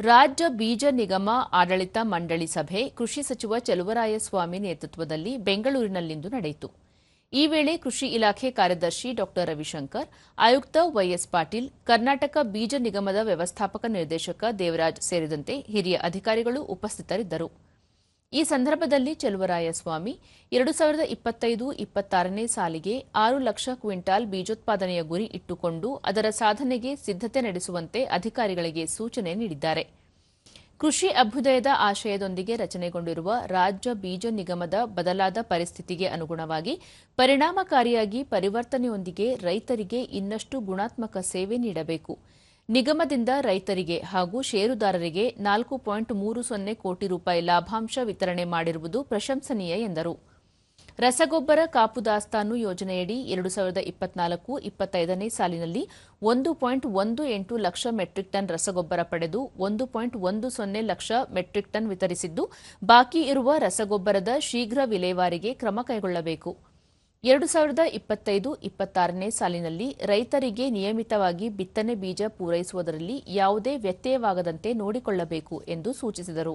ರಾಜ್ಯ ಬೀಜ ನಿಗಮ ಆಡಳಿತ ಮಂಡಳಿ ಸಭೆ ಕೃಷಿ ಸಚಿವ ಚಲುವರಾಯಸ್ವಾಮಿ ನೇತೃತ್ವದಲ್ಲಿ ಬೆಂಗಳೂರಿನಲ್ಲಿಂದು ನಡೆಯಿತು. ಈ ವೇಳೆ ಕೃಷಿ ಇಲಾಖೆ ಕಾರ್ಯದರ್ಶಿ ಡಾ. ರವಿಶಂಕರ್, ಆಯುಕ್ತ ವೈಎಸ್ ಪಾಟೀಲ್, ಕರ್ನಾಟಕ ಬೀಜ ನಿಗಮದ ವ್ಯವಸ್ಥಾಪಕ ನಿರ್ದೇಶಕ ದೇವರಾಜ್ ಸೇರಿದಂತೆ ಹಿರಿಯ ಅಧಿಕಾರಿಗಳು ಉಪಸ್ಥಿತರಿದ್ದರು. ಈ ಸಂದರ್ಭದಲ್ಲಿ ಚೆಲುವರಾಯಸ್ವಾಮಿ ಎರಡು ಸಾವಿರದ ಇಪ್ಪತ್ತೈದು ಇಪ್ಪತ್ತಾರನೇ ಸಾಲಿಗೆ ಆರು ಲಕ್ಷ ಕ್ವಿಂಟಾಲ್ ಬೀಜೋತ್ಪಾದನೆಯ ಗುರಿ ಇಟ್ಟುಕೊಂಡು ಅದರ ಸಾಧನೆಗೆ ಸಿದ್ದತೆ ನಡೆಸುವಂತೆ ಅಧಿಕಾರಿಗಳಿಗೆ ಸೂಚನೆ ನೀಡಿದ್ದಾರೆ. ಕೃಷಿ ಅಭ್ಯುದಯದ ಆಶಯದೊಂದಿಗೆ ರಚನೆಗೊಂಡಿರುವ ರಾಜ್ಯ ಬೀಜ ನಿಗಮದ ಬದಲಾದ ಪರಿಸ್ಥಿತಿಗೆ ಅನುಗುಣವಾಗಿ ಪರಿಣಾಮಕಾರಿಯಾಗಿ ಪರಿವರ್ತನೆಯೊಂದಿಗೆ ರೈತರಿಗೆ ಇನ್ನಷ್ಟು ಗುಣಾತ್ಮಕ ಸೇವೆ ನೀಡಬೇಕು. ನಿಗಮದಿಂದ ರೈತರಿಗೆ ಹಾಗೂ ಷೇರುದಾರರಿಗೆ ನಾಲ್ಕು ಪಾಯಿಂಟ್ ಮೂರು ಸೊನ್ನೆ ಕೋಟಿ ರೂಪಾಯಿ ಲಾಭಾಂಶ ವಿತರಣೆ ಮಾಡಿರುವುದು ಪ್ರಶಂಸನೀಯ ಎಂದರು. ರಸಗೊಬ್ಬರ ಕಾಪು ದಾಸ್ತಾನು ಯೋಜನೆಯಡಿ ಎರಡು ಸಾವಿರದ ಇಪ್ಪತ್ನಾಲ್ಕು ಇಪ್ಪತ್ತೈದನೇ ಸಾಲಿನಲ್ಲಿ ಒಂದು ಪಾಯಿಂಟ್ ಒಂದು ಎಂಟು ಲಕ್ಷ ಮೆಟ್ರಿಕ್ ಟನ್ ರಸಗೊಬ್ಬರ ಪಡೆದು ಒಂದು ಪಾಯಿಂಟ್ ಒಂದು ಸೊನ್ನೆ ಲಕ್ಷ ಮೆಟ್ರಿಕ್ ಟನ್ ವಿತರಿಸಿದ್ದು, ಬಾಕಿ ಇರುವ ರಸಗೊಬ್ಬರದ ಶೀಘ್ರ ವಿಲೇವಾರಿಗೆ ಕ್ರಮ ಕೈಗೊಳ್ಳಬೇಕು. ಎರಡು ಸಾವಿರದ ಇಪ್ಪತ್ತೈದು ಇಪ್ಪತ್ತಾರನೇ ಸಾಲಿನಲ್ಲಿ ರೈತರಿಗೆ ನಿಯಮಿತವಾಗಿ ಬಿತ್ತನೆ ಬೀಜ ಪೂರೈಸುವುದರಲ್ಲಿ ಯಾವುದೇ ವ್ಯತ್ಯಯವಾಗದಂತೆ ನೋಡಿಕೊಳ್ಳಬೇಕು ಎಂದು ಸೂಚಿಸಿದರು.